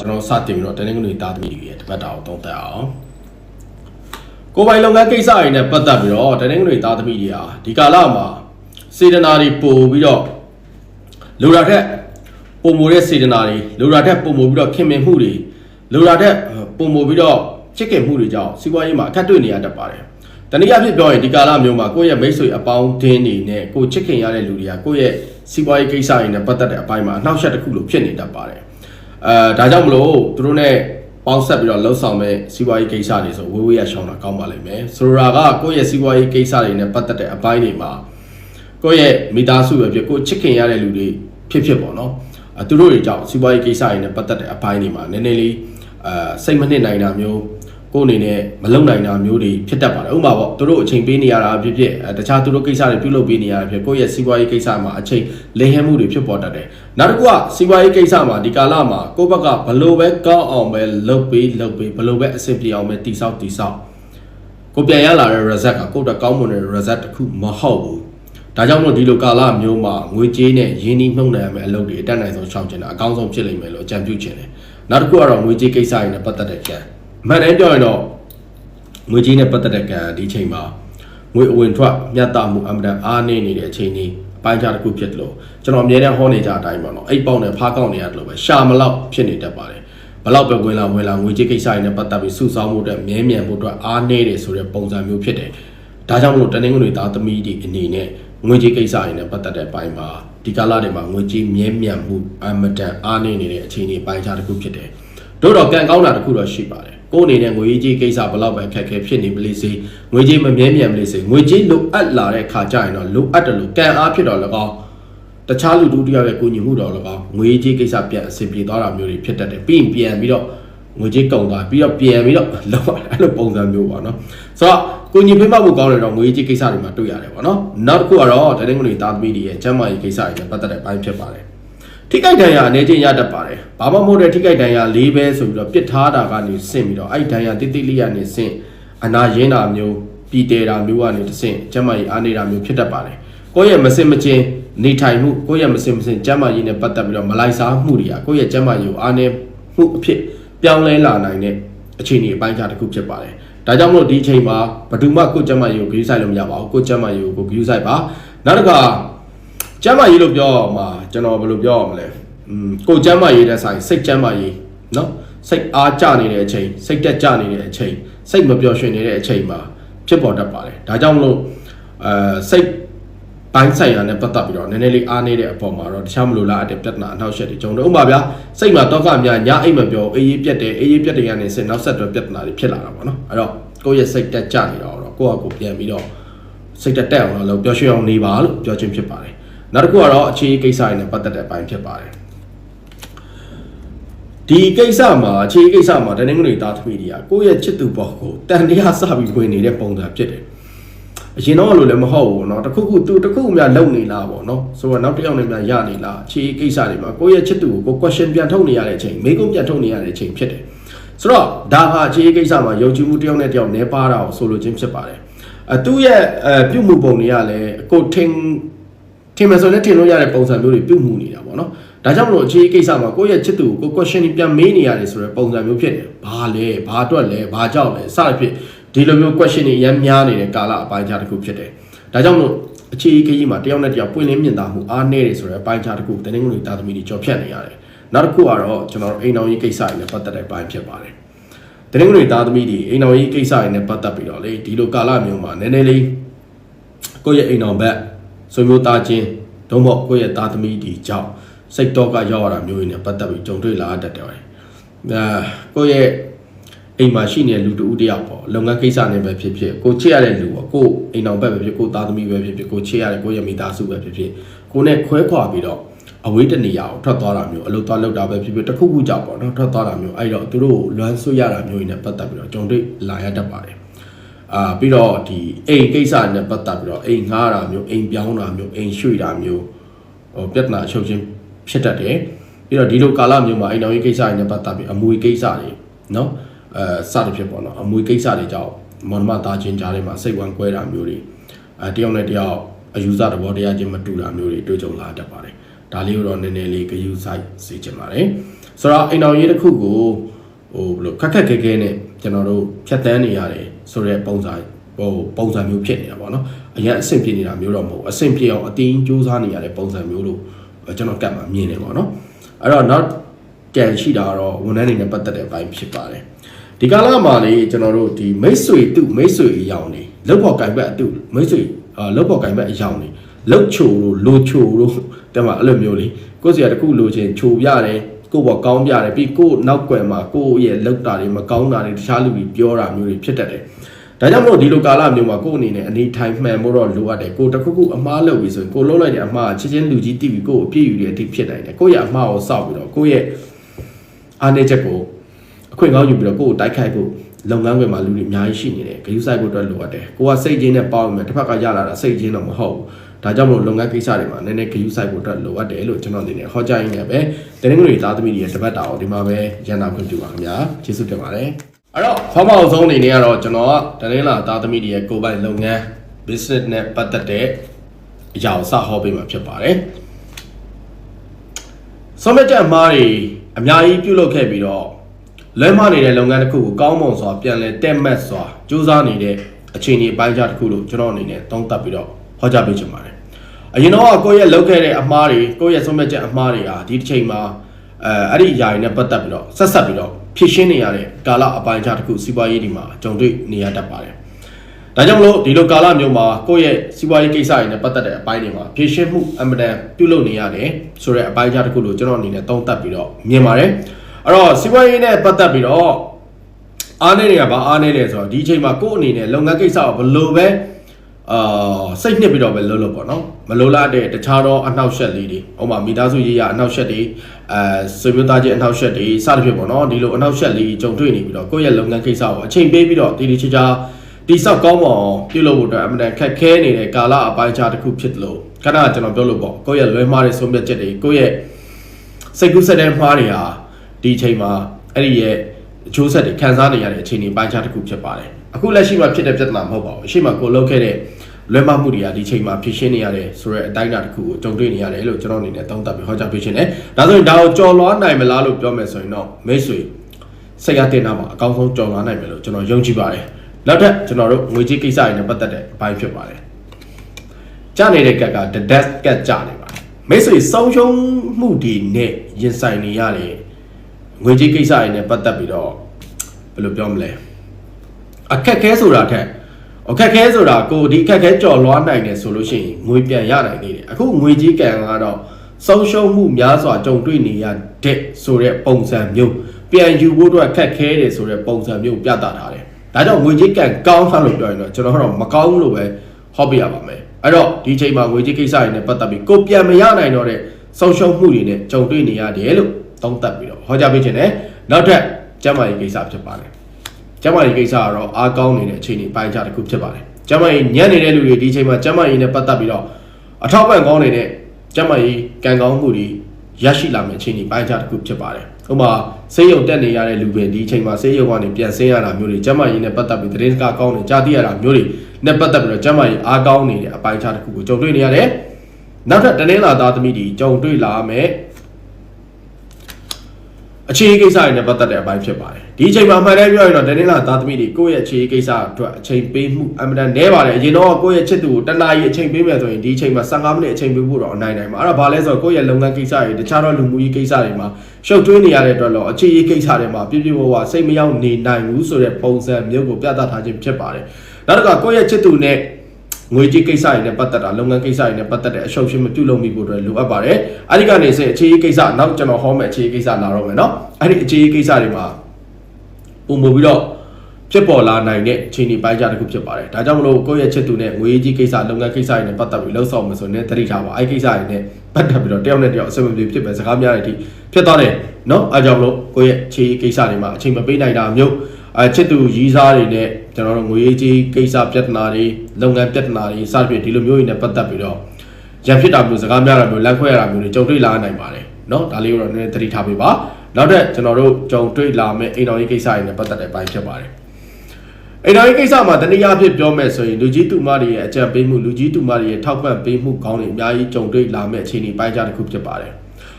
ကျွန်တော်စတင်ပြီးတော့တနင်္ဂနွေသားသမီးတွေရဲ့တပတ်တာကိုသုံးသပ်အောင်ကိုယ်ပိုင်လုပ်ငန်းကိစ္စတွေနဲ့ပတ်သက်ပြီးတော့တနင်္ဂနွေသားသမီးတွေဟာဒီကာလမှာစေတနာတွေပို့ပြီးတော့လူလာထက်ပုံမိုတဲ့စေတနာတွေလူလာထက်ပုံမိုပြီးတော့ခင်မင်မှုတွေလူလာထက်ပုံမိုပြီးတော့ချစ်ခင်မှုတွေကြောင့်စီးပွားရေးမှာအခက်တွေ့နေရတတ်ပါတယ်တနည်းအားဖြင့်ပြောရင်ဒီကာလမျိုးမှာကိုယ့်ရဲ့မိတ်ဆွေအပေါင်းအသင်းတွေနဲ့ကိုယ်ချစ်ခင်ရတဲ့လူတွေကကိုယ့်ရဲ့စီးပွားရေးကိစ္စတွေနဲ့ပတ်သက်တဲ့အပိုင်းမှာအနှောက်အယှက်တစ်ခုလိုဖြစ်နေတတ်ပါတယ် အဲဒါကြောင့်မလို့သူတို့ ਨੇ ပေါင်းဆက်ပြီးတော့လှုပ်ဆောင်မဲ့စီးပွားရေးကိစ္စတွေဆိုဝေးဝေးရရှောင်းတာကောင်းပါလိမ့်မယ်ဆိုလိုတာကကိုယ့်ရဲ့စီးပွားရေးကိစ္စတွေနဲ့ပတ်သက်တဲ့အပိုင်းတွေမှာကိုယ့်ရဲ့မိသားစုပဲဖြစ်ကိုယ်ချစ်ခင်ရတဲ့လူတွေဖြစ်ဖြစ်ပေါ့နော်အဲသူတို့တွေကြောင့်စီးပွားရေးကိစ္စတွေနဲ့ပတ်သက်တဲ့အပိုင်းတွေမှာနည်းနည်းလေးအဲစိတ်မနစ်နိုင်တာမျိုး ကိုယ်အနေနဲ့မလုံနိုင်တာမျိုးတွေဖြစ်တတ်ပါတယ်ဥပမာပေါ့သူတို့အချိန်ပေးနေရတာဖြစ်ဖြစ်အဲတခြားသူတို့ကိစ္စတွေပြုလုပ်ပေးနေရတာဖြစ်ကိုယ့်ရဲ့စီးပွားရေးကိစ္စမှာအချိန်လင်းဟဲမှုတွေဖြစ်ပေါ်တတ်တယ်နောက်တစ်ခုကစီးပွားရေးကိစ္စမှာဒီကာလမှာကိုယ့်ဘက်ကဘလို့ပဲကောင်းအောင်ပဲလုပ်ပေးလုပ်ပေးဘလို့ပဲအဆင်ပြေအောင်ပဲတိဆောက်တိဆောက်ကိုပြန်ရလာတဲ့ result ကကိုယ့်အတွက်ကောင်းမွန်တဲ့ result တစ်ခုမဟုတ်ဘူးဒါကြောင့်မို့ဒီလိုကာလမျိုးမှာငွေကြေးနဲ့ရင်းနှီးမြှုပ်နှံရမယ့်အလုပ်တွေအတက်နိုင်ဆုံးရှောင်ကျင်တာအကောင်းဆုံးဖြစ်လိမ့်မယ်လို့အကြံပြုချင်တယ်နောက်တစ်ခုကတော့ငွေကြေးကိစ္စတွေနဲ့ပတ်သက်တဲ့ကြံအ မှန်တမ်းပြောရင်တော့ငွေကြေးနဲ့ပတ်သက်တဲ့ကံဒီချိန်မှာငွေအဝင်ထွက်မြတ်တာမှုအမှန်တန်အားနည်းနေတဲ့အချိန်ကြီးအပိုင်းခြားတစ်ခုဖြစ်တယ်လို့ကျွန်တော်အမြဲတမ်းဟောနေကြအတိုင်းပေါ့နော်အိတ်ပေါက်နဲ့ဖားကောက်နေရတယ်လို့ပဲရှာမလောက်ဖြစ်နေတတ်ပါတယ်ဘလောက်ပဲဝင်လာဝင်လာငွေကြေးကိစ္စတွေနဲ့ပတ်သက်ပြီးစုဆောင်းမှုအတွက်မြဲမြံမှုအတွက်အားနည်းတယ်ဆိုတဲ့ပုံစံမျိုးဖြစ်တယ်ဒါကြောင့်မလို့တနင်္ဂနွေသားသမီးတွေအနေနဲ့ငွေကြေးကိစ္စတွေနဲ့ပတ်သက်တဲ့ပိုင်းမှာဒီကာလတွေမှာငွေကြေးမြဲမြံမှုအမတန်အားနည်းနေတဲ့အခြေအနေပိုင်းခြားတစ်ခုဖြစ်တယ်တို့တော့ကံကောင်းတာတစ်ခုတော့ရှိပါတယ် ကိုယ်အနေနဲ့ငွေကြေးကိစ္စဘလောက်ပဲအခက်အခဲဖြစ်နေပလိစေငွေကြေးမမြဲမြံပလိစေငွေကြေးလိုအပ်လာတဲ့ခါကျရင်တော့လိုအပ်တယ်လို့ကံအားဖြစ်တော့၎င်းတခြားလူတူတယောက်ရဲ့ကိုညီမှုတော်၎င်းငွေကြေးကိစ္စပြန်အဆင်ပြေသွားတာမျိုးတွေဖြစ်တတ်တယ်ပြီးရင်ပြန်ပြီးတော့ငွေကြေးကုန်သွားပြီးတော့ပြန်ပြီးတော့လောက်အဲ့လိုပုံစံမျိုးပေါ့နော်ဆိုတော့ကိုညီဖိမဖို့ကောင်းတယ်တော့ငွေကြေးကိစ္စတွေမှာတွေ့ရတယ်ပေါ့နော်နောက်တစ်ခုကတော့တနင်္ဂနွေသားသမီးတွေရဲ့ကျန်းမာရေးကိစ္စတွေနဲ့ပတ်သက်တဲ့ပိုင်းဖြစ်ပါတယ် ထိခိုက်ဒဏ်ရာအနေချင်းရတတ်ပါတယ်။ဘာမှမဟုတ်တဲ့ထိခိုက်ဒဏ်ရာ၄ပဲဆိုပြီးတော့ပစ်ထားတာကနေဆင့်ပြီးတော့အဲ့ဒဏ်ရာတိတိလေးကနေဆင့်အနာရင်းတာမျိုးပြည်တဲတာမျိုးကနေတဆင့်ကျန်းမာရေးအားနေတာမျိုးဖြစ်တတ်ပါတယ်။ကိုယ့်ရဲ့မစင်မချင်းနေထိုင်မှုကိုယ့်ရဲ့မစင်မချင်းကျန်းမာရေးနဲ့ပတ်သက်ပြီးတော့မလိုက်စားမှုတွေကကိုယ့်ရဲ့ကျန်းမာရေးကိုအားနေမှုအဖြစ်ပြောင်းလဲလာနိုင်တဲ့အခြေအနေအပိုင်းခြားတစ်ခုဖြစ်ပါတယ်။ဒါကြောင့်မလို့ဒီအချိန်မှာဘယ်သူမှကိုယ့်ကျန်းမာရေးကိုဂရုစိုက်လို့မရပါဘူး။ကိုယ့်ကျန်းမာရေးကိုဂရုစိုက်ပါ။နောက်တစ်ခါ ကျမ်းမာရေးလို့ပြောအောင်မှာကျွန်တော်ဘယ်လိုပြောအောင်မလဲอืมကိုယ်ကျမ်းမာရေးတဲ့ဆိုင်စိတ်ကျမ်းမာရေးเนาะစိတ်အားကျနေတဲ့အချိန်စိတ်တက်ကြနေတဲ့အချိန်စိတ်မပျော်ရွှင်နေတဲ့အချိန်မှာဖြစ်ပေါ်တတ်ပါတယ်ဒါကြောင့်မလို့အဲစိတ်ပိုင်းဆိုင်ရာနဲ့ပတ်သက်ပြီးတော့နည်းနည်းလေးအားနေတဲ့အပေါ်မှာတော့တခြားမလို့လားအတဲ့ပြဿနာအနှောက်အယှက်တွေကျွန်တော်ဥပမာဗျာစိတ်မှာတောကများညအိတ်မပြောအေးအေးပြက်တယ်အေးအေးပြက်တယ်ရနေစနောက်ဆက်တွဲပြဿနာတွေဖြစ်လာတာပေါ့နော်အဲ့တော့ကိုယ့်ရဲ့စိတ်တက်ကြနေတော့ကိုယ့်ဟာကိုယ်ပြန်ပြီးတော့စိတ်တက်တက်အောင်လို့ပျော်ရွှင်အောင်နေပါလို့ပြောချင်းဖြစ်ပါတယ် နောက်တစ်ခုကတော့အခြေအကိစ္စတွေနဲ့ပတ်သက်တဲ့အပိုင်းဖြစ်ပါတယ်ဒီကိစ္စမှာအခြေအကိစ္စမှာတနင်္ဂနွေသားသမီးတွေကကိုယ့်ရဲ့ချစ်သူပေါ်ကိုတန်တရားစပြီးဝင်နေတဲ့ပုံစံဖြစ်တယ်အရင်တော့လို့လည်းမဟုတ်ဘူးเนาะတခုခုသူတခုခုများလုံနေလားပေါ့เนาะဆိုတော့နောက်တစ်ယောက်နဲ့များရနေလားအခြေအကိစ္စတွေမှာကိုယ့်ရဲ့ချစ်သူကိုကို question ပြန်ထုတ်နေရတဲ့အချိန်မေးခွန်းပြန်ထုတ်နေရတဲ့အချိန်ဖြစ်တယ်ဆိုတော့ဒါဟာအခြေအကိစ္စမှာယုံကြည်မှုတစ်ယောက်နဲ့တစ်ယောက်နဲပါတာကိုဆိုလိုခြင်းဖြစ်ပါတယ်အသူ့ရဲ့အပြုမှုပုံတွေကလည်းကိုထင် ထင်မယ်ဆိုရင်ထင်လို့ရတဲ့ပုံစံမျိုးတွေပြုမှုနေတာပေါ့နော်ဒါကြောင့်မလို့အခြေကိစ္စမှာကိုယ့်ရဲ့ချစ်သူကို question ပြန်မေးနေရတယ်ဆိုတဲ့ပုံစံမျိုးဖြစ်တယ်ဘာလဲဘာအတွက်လဲဘာကြောက်လဲစသဖြင့်ဒီလိုမျိုး question တွေအများများနေတဲ့ကာလအပိုင်းခြားတစ်ခုဖြစ်တယ်ဒါကြောင့်မလို့အခြေအကြီးမှာတယောက်နဲ့တယောက်ပွင့်လင်းမြင်သာမှုအားနည်းတယ်ဆိုတဲ့အပိုင်းခြားတစ်ခုတနင်္ဂနွေသားသမီးတွေကြော်ဖြတ်နေရတယ်နောက်တစ်ခုကတော့ကျွန်တော်တို့အိမ်တော်ရေးကိစ္စတွေနဲ့ပတ်သက်တဲ့ပိုင်းဖြစ်ပါတယ်တနင်္ဂနွေသားသမီးတွေအိမ်တော်ရေးကိစ္စတွေနဲ့ပတ်သက်ပြီးတော့လေဒီလိုကာလမျိုးမှာနည်းနည်းလေးကိုယ့်ရဲ့အိမ်တော်ဘက် ဆွေမျိုးသားချင်းဒုံမို့ကိုယ့်ရဲ့သားသမီးဒီကြောင့်စိတ်တော့ကရောက်ရတာမျိုးတွေနဲ့ပတ်သက်ပြီးကြုံတွေ့လာတတ်တယ်။အဲကိုယ့်ရဲ့အိမ်မှာရှိနေတဲ့လူတဦးတယောက်ပေါ့လုပ်ငန်းကိစ္စနဲ့ပဲဖြစ်ဖြစ်ကိုချစ်ရတဲ့လူပေါ့ကိုအိမ်တော်ဘက်ပဲဖြစ်ကိုသားသမီးပဲဖြစ်ဖြစ်ကိုချစ်ရတဲ့ကိုယ့်ရဲ့မိသားစုပဲဖြစ်ဖြစ်ကိုနဲ့ခွဲခွာပြီးတော့အဝေးတနေရာကိုထွက်သွားတာမျိုးအလုပ်သွားလုပ်တာပဲဖြစ်ဖြစ်တစ်ခုခုကြောက်ပေါ့နော်ထွက်သွားတာမျိုးအဲ့တော့သူတို့လွမ်းဆွရတာမျိုးတွေနဲ့ပတ်သက်ပြီးတော့ကြုံတွေ့လာရတတ်ပါတယ် အာပြီးတော့ဒီအိမ်ကိစ္စနဲ့ပတ်သက်ပြီးတော့အိမ်ငှားတာမျိုးအိမ်ပြောင်းတာမျိုးအိမ်ရွှေ့တာမျိုးဟိုပြဿနာချုပ်ချင်းဖြစ်တတ်တယ်ပြီးတော့ဒီလိုကာလမျိုးမှာအိမ်တော်ရေးကိစ္စတွေနဲ့ပတ်သက်ပြီးအမွေကိစ္စတွေနော်အဲစသဖြင့်ပေါ့နော်အမွေကိစ္စတွေကြောင့်မော်နမသားချင်းကြားထဲမှာစိတ်ဝမ်းကွဲတာမျိုးတွေအဲတယောက်နဲ့တယောက်အယူဆသဘောတရားချင်းမတူတာမျိုးတွေတွေ့ကြုံလာတတ်ပါတယ်ဒါလေးကိုတော့နည်းနည်းလေးဂယုစိုက်စေချင်ပါတယ်ဆိုတော့အိမ်တော်ရေးတစ်ခုကိုဟိုဘယ်လိုခက်ခက်ခဲခဲနဲ့ကျွန်တော်တို့ဖြတ်တန်းနေရတယ် ဆိုတဲ့ပုံစံဟိုပုံစံမျိုးဖြစ်နေတာပေါ့နော်အရင်အဆင်ပြေနေတာမျိုးတော့မဟုတ်အဆင်ပြေအောင်အတင်းစူးစမ်းနေရတဲ့ပုံစံမျိုးလို့ကျွန်တော်ကတ်မှာမြင်နေပေါ့နော်အဲ့တော့ not ကြံရှိတာကတော့ဝန်ထမ်းတွေနဲ့ပတ်သက်တဲ့အပိုင်းဖြစ်ပါတယ်ဒီကာလမှာလေကျွန်တော်တို့ဒီမိတ်ဆွေတုမိတ်ဆွေအယောင်နေလောက်ပေါ်ကင်ဘက်အတုမိတ်ဆွေအာလောက်ပေါ်ကင်ဘက်အယောင်နေလောက်ချိုလို့လိုချိုလို့တဲ့မှာအဲ့လိုမျိုးလေကိုယ်စီကတခုလိုချင်ချိုပြတယ် ကိုယ့်ဘောကောင်းပြတယ်ပြီးကိုယ့်နောက်ွယ်မှာကိုယ့်ရဲ့လောက်တာတွေမကောင်းတာတွေတခြားလူတွေပြောတာမျိုးတွေဖြစ်တတ်တယ်ဒါကြောင့်မလို့ဒီလိုကာလမျိုးမှာကိုယ့်အနေနဲ့အနေထိုင်မှန်ဖို့တော့လိုအပ်တယ်ကိုယ်တစ်ခုခုအမားလုပ်ပြီးဆိုရင်ကိုယ်လုံးလိုက်တဲ့အမားချင်းချင်းလူကြီးတိပြီးကိုယ့်ကိုအပြည့်ယူတဲ့အထိဖြစ်နိုင်တယ်ကိုယ့်ရဲ့အမားကိုစောက်ပြီးတော့ကိုယ့်ရဲ့အားနည်းချက်ကိုအခွင့်ကောင်းယူပြီးတော့ကိုယ့်ကိုတိုက်ခိုက်ဖို့လုပ်ငန်းခွင်မှာလူတွေအများကြီးရှိနေတယ်ဂရုစိုက်ဖို့အတွက်လိုအပ်တယ်ကိုကစိတ်ချင်းနဲ့ပေါင်းမယ်တစ်ဖက်ကရလာတာစိတ်ချင်းတော့မဟုတ်ဘူး ဒါကြောင့်မလို့လုပ်ငန်းကိစ္စတွေမှာနည်းနည်းဂရုစိုက်ဖို့အတွက်လိုအပ်တယ်လို့ကျွန်တော်အနေနဲ့ဟောကြားရင်းနဲ့ပဲတနင်္ဂနွေသားသမီးတွေရဲ့တပတ်တာကိုဒီမှာပဲရန်နာခွင့်ပြုပါခင်ဗျာကျေးဇူးတင်ပါတယ်အဲ့တော့ဖောင်းမအောင်ဆုံးအနေနဲ့ကတော့ကျွန်တော်ကတနင်္လာသားသမီးတွေရဲ့ကိုယ်ပိုင်လုပ်ငန်း business နဲ့ပတ်သက်တဲ့အရာကိုစဟောပေးမှာဖြစ်ပါတယ်ဆုံးဖြတ်ချက်အမှားတွေအများကြီးပြုလုပ်ခဲ့ပြီးတော့လွဲမှားနေတဲ့လုပ်ငန်းတစ်ခုကိုကောင်းမွန်စွာပြန်လည်တက်မှတ်စွာစူးစမ်းနေတဲ့အခြေအနေပိုင်းခြားတစ်ခုလို့ကျွန်တော်အနေနဲ့သုံးသပ်ပြီးတော့ ဟောကြားပေးချင်ပါတယ်။အရင်တော့ကိုယ့်ရဲ့လုပ်ခဲ့တဲ့အမှားတွေကိုယ့်ရဲ့ဆုံးဖြတ်ချက်အမှားတွေဟာဒီတစ်ချိန်မှာအဲအဲ့ဒီအရာတွေနဲ့ပတ်သက်ပြီးတော့ဆက်ဆက်ပြီးတော့ဖြည့်ရှင်းနေရတဲ့ကာလအပိုင်းခြားတစ်ခုစီးပွားရေးဒီမှာကြုံတွေ့နေရတတ်ပါတယ်။ဒါကြောင့်မလို့ဒီလိုကာလမျိုးမှာကိုယ့်ရဲ့စီးပွားရေးကိစ္စတွေနဲ့ပတ်သက်တဲ့အပိုင်းတွေမှာဖြည့်ရှင်းမှုအမှန်တန်ပြုလုပ်နေရတယ်ဆိုတဲ့အပိုင်းခြားတစ်ခုလို့ကျွန်တော်အနေနဲ့သုံးသပ်ပြီးတော့မြင်ပါတယ်။အဲ့တော့စီးပွားရေးနဲ့ပတ်သက်ပြီးတော့အားနေတွေကဘာအားနေလဲဆိုတော့ဒီအချိန်မှာကိုယ့်အနေနဲ့လုပ်ငန်းကိစ္စကိုဘယ်လိုပဲ အာစိတ်နှစ်ပြီးတော့ပဲလုပ်လို့ပေါ့နော်မလိုလားတဲ့တခြားတော့အနှောက်ယှက်လေးတွေဥပမာမိသားစုရေးရအနှောက်ယှက်တွေအဲဆွေမျိုးသားချင်းအနှောက်ယှက်တွေစသဖြင့်ပေါ့နော်ဒီလိုအနှောက်ယှက်လေးကြုံတွေ့နေပြီးတော့ကိုယ့်ရဲ့လုပ်ငန်းကိစ္စကိုအချိန်ပေးပြီးတော့တည်တည်ချာချာတိဆောက်ကောင်းမွန်ပြုလုပ်ဖို့အတွက်အမှန်တန်ခက်ခဲနေတဲ့ကာလအပိုင်းခြားတစ်ခုဖြစ်တယ်လို့ခဏကျွန်တော်ပြောလို့ပေါ့ကိုယ့်ရဲ့လွဲမှားတဲ့ဆုံးဖြတ်ချက်တွေကိုယ့်ရဲ့စိတ်ကူးစက်တဲ့မှားတွေဟာဒီအချိန်မှာအဲ့ဒီရဲ့အကျိုးဆက်တွေခံစားနေရတဲ့အခြေအနေပိုင်းခြားတစ်ခုဖြစ်ပါတယ်အခုလက်ရှိမှာဖြစ်တဲ့ပြဿနာမဟုတ်ပါဘူးအရှိမကိုလုပ်ခဲ့တဲ့ လွဲမှားမှုတွေကဒီချိန်မှာဖြစ်ရှင်းနေရတယ်ဆိုတော့အတိုင်းအတာတစ်ခုကိုကြုံတွေ့နေရတယ်လို့ကျွန်တော်အနေနဲ့သုံးသပ်ပြီးဟောကြားပေးရှင်တယ်ဒါဆိုရင်ဒါကိုကြော်လွားနိုင်မလားလို့ပြောမယ်ဆိုရင်တော့မိတ်ဆွေစိတ်ရတင်တာမှာအကောင်းဆုံးကြော်လွားနိုင်မယ်လို့ကျွန်တော်ယုံကြည်ပါတယ်နောက်ထပ်ကျွန်တော်တို့ငွေကြေးကိစ္စတွေနဲ့ပတ်သက်တဲ့အပိုင်းဖြစ်ပါတယ်ကြနေတဲ့ကက်က the death ကက်ကြနေပါတယ်မိတ်ဆွေဆုံးရှုံးမှုတွေနဲ့ရင်ဆိုင်နေရတယ်ငွေကြေးကိစ္စတွေနဲ့ပတ်သက်ပြီးတော့ဘယ်လိုပြောမလဲအခက်ခဲဆိုတာထက် အခက်ခဲဆိုတာကိုဒီအခက်ခဲကြော်လွားနိုင်တယ်ဆိုလို့ရှိရင်ငွေပြန်ရနိုင်သေးတယ်အခုငွေကြေးကံကတော့ဆုံးရှုံးမှုများစွာကြုံတွေ့နေရတဲ့ဆိုတဲ့ပုံစံမျိုးပြန်ယူဖို့အတွက်ခက်ခဲတယ်ဆိုတဲ့ပုံစံမျိုးပြသထားတယ်ဒါကြောင့်ငွေကြေးကံကောင်းတာလို့ပြောရင်တော့ကျွန်တော်ကတော့မကောင်းလို့ပဲဟောပြရပါမယ်အဲ့တော့ဒီချိန်မှာငွေကြေးကိစ္စတွေနဲ့ပတ်သက်ပြီးကိုပြန်မရနိုင်တော့တဲ့ဆုံးရှုံးမှုတွေနဲ့ကြုံတွေ့နေရတယ်လို့သုံးသပ်ပြီးတော့ဟောကြားပေးခြင်းနဲ့နောက်ထပ်ကျမ်းမာရေးကိစ္စဖြစ်ပါတယ် ကျမ်းမာရေးကိစ္စကတော့အားကောင်းနေတဲ့အခြေအနေပိုင်းခြားတစ်ခုဖြစ်ပါတယ်ကျမ်းမာရေးညံ့နေတဲ့လူတွေဒီချိန်မှာကျမ်းမာရေးနဲ့ပတ်သက်ပြီးတော့အထောက်ပံ့ကောင်းနေတဲ့ကျမ်းမာရေးကံကောင်းမှုတွေရရှိလာမယ့်အခြေအနေပိုင်းခြားတစ်ခုဖြစ်ပါတယ်ဥပမာဆေးရုံတက်နေရတဲ့လူတွေဒီအချိန်မှာဆေးရုံကနေပြန်ဆင်းရတာမျိုးတွေကျမ်းမာရေးနဲ့ပတ်သက်ပြီးသတင်းစကားကောင်းနေကြားသိရတာမျိုးတွေနဲ့ပတ်သက်ပြီးတော့ကျမ်းမာရေးအားကောင်းနေတဲ့အပိုင်းခြားတစ်ခုကိုကြုံတွေ့နေရတယ်နောက်ထပ်တနင်္လာသားသမီးတွေကြုံတွေ့လာမယ့်အခြေအကိစ္စတွေနဲ့ပတ်သက်တဲ့အပိုင်းဖြစ်ပါတယ် ဒီအချိန်မှာမှန်တယ်ပြောရင်တော့တနင်္လာသားသမီးတွေကိုယ့်ရဲ့အခြေအကိစ္စအတွက်အချိန်ပေးမှုအမှန်တန်နည်းပါတယ်အရင်တော့ကိုယ့်ရဲ့ချစ်သူကိုတနာရီအချိန်ပေးမယ်ဆိုရင်ဒီအချိန်မှာ15မိနစ်အချိန်ပေးဖို့တော့အနိုင်နိုင်ပါအဲ့ဒါဘာလဲဆိုတော့ကိုယ့်ရဲ့လုပ်ငန်းကိစ္စတွေတခြားတော့လူမှုရေးကိစ္စတွေမှာရှုပ်ထွေးနေရတဲ့အတွက်တော့အခြေအကိစ္စတွေမှာပြည့်ပြည့်ဝဝစိတ်မရောက်နေနိုင်ဘူးဆိုတဲ့ပုံစံမျိုးကိုပြသထားခြင်းဖြစ်ပါတယ်နောက်တစ်ခါကိုယ့်ရဲ့ချစ်သူနဲ့ငွေကြေးကိစ္စတွေနဲ့ပတ်သက်တာလုပ်ငန်းကိစ္စတွေနဲ့ပတ်သက်တဲ့အရှုပ်ရှင်းမပြုလုပ်မိဖို့အတွက်လိုအပ်ပါတယ်။အဲဒီကနေစအခြေအကိစ္စနောက်ကျွန်တော်ဟောမယ့်အခြေအကိစ္စလာတော့မယ်နော်။အဲဒီအခြေအကိစ္စတွေမှာ ပုံမို့ပြီးတော့ဖြစ်ပေါ်လာနိုင်တဲ့အခြေအနေပိုင်းခြားတစ်ခုဖြစ်ပါတယ်။ဒါကြောင့်မလို့ကိုယ့်ရဲ့ချစ်သူနဲ့ငွေကြီးကိစ္စလုပ်ငန်းကိစ္စတွေနဲ့ပတ်သက်ပြီးလှုပ်ဆောင်မယ်ဆိုရင်သတိထားပါ။အဲ့ကိစ္စတွေနဲ့ပတ်သက်ပြီးတော့တယောက်နဲ့တယောက်အဆင်မပြေဖြစ်ပဲစကားများတဲ့အထိဖြစ်သွားတယ်။နော်အဲကြောင့်မလို့ကိုယ့်ရဲ့ချစ်ကိစ္စတွေမှာအချိန်မပေးနိုင်တာမျိုးအချစ်သူရည်စားတွေနဲ့ကျွန်တော်တို့ငွေကြီးကိစ္စပြဿနာတွေလုပ်ငန်းပြဿနာတွေစသဖြင့်ဒီလိုမျိုးတွေနဲ့ပတ်သက်ပြီးတော့ရံဖြစ်တာမျိုးစကားများတာမျိုးလက်ခွဲရတာမျိုးတွေကြုံတွေ့လာနိုင်ပါတယ်။နော်ဒါလေးကိုတော့နည်းနည်းသတိထားပေးပါ။ နောက်ထပ်ကျွန်တော်တို့ကြုံတွေ့လာမယ့်အိမ်တော်ရေးကိစ္စတွေနဲ့ပတ်သက်တဲ့ပိုင်းဖြစ်ပါတယ်အိမ်တော်ရေးကိစ္စမှာတနည်းအားဖြင့်ပြောမယ်ဆိုရင်လူကြီးတူမတွေရဲ့အကြံပေးမှုလူကြီးတူမတွေရဲ့ထောက်ပံ့ပေးမှုကောင်းတွေအများကြီးကြုံတွေ့လာမယ့်အခြေအနေပိုင်းခြားတစ်ခုဖြစ်ပါတယ်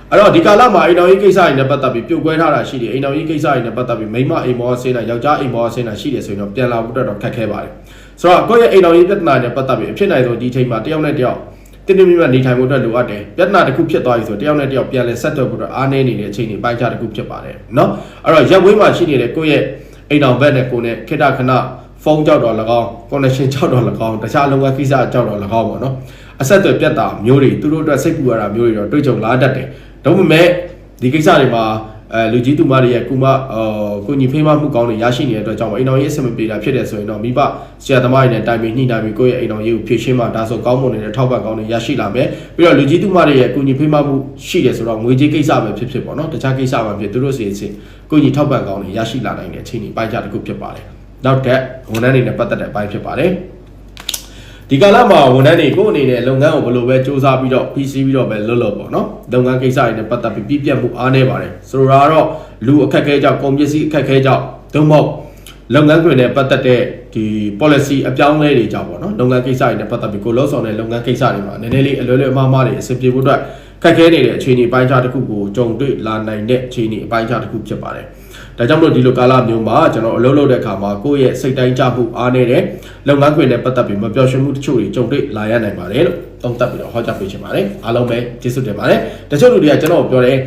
အဲ့တော့ဒီကာလမှာအိမ်တော်ကြီးကိစ္စတွေနဲ့ပတ်သက်ပြီးပြုတ်ကွဲထားတာရှိတယ်အိမ်တော်ကြီးကိစ္စတွေနဲ့ပတ်သက်ပြီးမိန်းမအိမ်မောဆင်းတာယောက်ျားအိမ်မောဆင်းတာရှိတယ်ဆိုရင်တော့ပြန်လာဖို့အတွက်တော့ခက်ခဲပါတယ်ဆိုတော့ကိုယ့်ရဲ့အိမ်တော်ကြီးပြဿနာနဲ့ပတ်သက်ပြီးအဖြစ်နိုင်ဆုံးဒီချိန်မှာတယောက်နဲ့တယောက် တင်းတင်းမြတ်မြတ်နေထိုင်ဖို့အတွက်လိုအပ်တယ်ပြဿနာတစ်ခုဖြစ်သွားပြီဆိုတယောက်နဲ့တယောက်ပြန်လည်ဆက်သွယ်ဖို့အတွက်အားနည်းနေတဲ့အချိန်တွေပိုင်းခြားတစ်ခုဖြစ်ပါတယ်เนาะအဲ့တော့ရက်ဝေးမှာရှိနေတဲ့ကိုယ့်ရဲ့အိမ်တော်ဘက်နဲ့ကိုယ်နဲ့ခေတ္တခဏဖုန်းကြောက်တော့၎င်း connection ကြောက်တော့၎င်းတခြားလုပ်ငန်းကိစ္စကြောက်တော့၎င်းပေါ့နော်အဆက်အသွယ်ပြတ်တာမျိုးတွေသူတို့အတွက်စိတ်ပူရတာမျိုးတွေတော့တွေ့ကြုံလာတတ်တယ်ဒါပေမဲ့ဒီကိစ္စတွေမှာ အဲလူကြီးသူမတွေရဲ့ကုမအော်ကိုညီဖေးမမှုကောင်းတွေရရှိနေတဲ့အတွက်ကြောင့်အိမ်တော်ရေးအဆင်မပြေတာဖြစ်တယ်ဆိုရင်တော့မိဘဆရာသမားတွေနဲ့တိုင်ပင်ညှိနှိုင်းပြီးကိုယ့်ရဲ့အိမ်တော်ရေးကိုဖြည့်ရှင်းမှဒါဆိုကောင်းမွန်နေတဲ့ထောက်ပံ့ကောင်းတွေရရှိလာမယ်ပြီးတော့လူကြီးသူမတွေရဲ့ကုညီဖေးမမှုရှိတယ်ဆိုတော့ငွေကြေးကိစ္စပဲဖြစ်ဖြစ်ပေါ့နော်တခြားကိစ္စပဲဖြစ်သူတို့စီအချင်းကိုညီထောက်ပံ့ကောင်းတွေရရှိလာနိုင်တဲ့အချိန်ဒီပိုင်းခြားတစ်ခုဖြစ်ပါတယ်နောက်ထပ်ဝန်ထမ်းတွေနဲ့ပတ်သက်တဲ့အပိုင်းဖြစ်ပါတယ် ဒီကာလမှာဝန်ထမ်းတွေကိုယ့်အနေနဲ့လုပ်ငန်းကိုဘယ်လိုပဲစူးစမ်းပြီးတော့ PC ပြီးတော့ပဲလုပ်လို့ပေါ့နော်လုပ်ငန်းကိစ္စတွေနဲ့ပတ်သက်ပြီးပြည့်ပြတ်မှုအားနေပါတယ်ဆိုတော့ကတော့လူအခက်အခဲကြောင့်ကုန်ပစ္စည်းအခက်အခဲကြောင့်သို့မဟုတ်လုပ်ငန်းခွင်နဲ့ပတ်သက်တဲ့ဒီ policy အပြောင်းအလဲတွေကြောင့်ပေါ့နော်လုပ်ငန်းကိစ္စတွေနဲ့ပတ်သက်ပြီးကိုလှုပ်ဆောင်တဲ့လုပ်ငန်းကိစ္စတွေမှာနည်းနည်းလေးအလွယ်လွယ်အမှားမှားတွေအဆင်ပြေဖို့အတွက်ခက်ခဲနေတဲ့အခြေအနေပိုင်းခြားတစ်ခုကိုကြုံတွေ့လာနိုင်တဲ့အခြေအနေအပိုင်းခြားတစ်ခုဖြစ်ပါတယ် ဒါကြောင့်မလို့ဒီလိုကာလမျိုးမှာကျွန်တော်အလုပ်လုပ်တဲ့အခါမှာကိုယ့်ရဲ့စိတ်တိုင်းကြမှုအားနေတဲ့လုပ်ငန်းခွင်နဲ့ပတ်သက်ပြီးမပျော်ရွှင်မှုတချို့တွေကြုံတွေ့လာရနိုင်ပါတယ်လို့သုံးသပ်ပြီးတော့ဟောကြားပေးချင်ပါတယ်အားလုံးပဲကျေးဇူးတင်ပါတယ်တချို့လူတွေကကျွန်တော်ပြောတယ်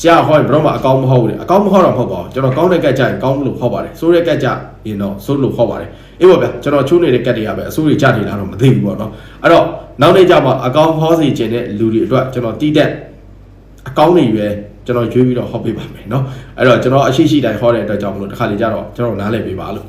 ဆရာဟောရင်ဘယ်တော့မှအကောင်းမဟုတ်ဘူးလေအကောင်းမဟုတ်တော့မဟုတ်ပါဘူးကျွန်တော်ကောင်းတဲ့ကက်ကြရင်ကောင်းလို့ဟောပါတယ်ဆိုးတဲ့ကက်ကြရင်တော့ဆိုးလို့ဟောပါတယ်အေးပါဗျာကျွန်တော်ချိုးနေတဲ့ကက်တွေကပဲအဆိုးတွေကြနေလားတော့မသိဘူးပေါ့နော်အဲ့တော့နောက်နေ့ကျမှအကောင်းဟောစီခြင်းတဲ့လူတွေအတွက်ကျွန်တော်တီးတဲ့အကောင်းတွေပဲ ကျွန်တော်ရွေးပြီးတော့ဟောပေးပါမယ်เนาะအဲ့တော့ကျွန်တော်အရှိရှိတိုင်းဟောတဲ့အတွက်ကြောင့်မလို့တစ်ခါလေကြတော့ကျွန်တော်နားလည်ပေးပါလို့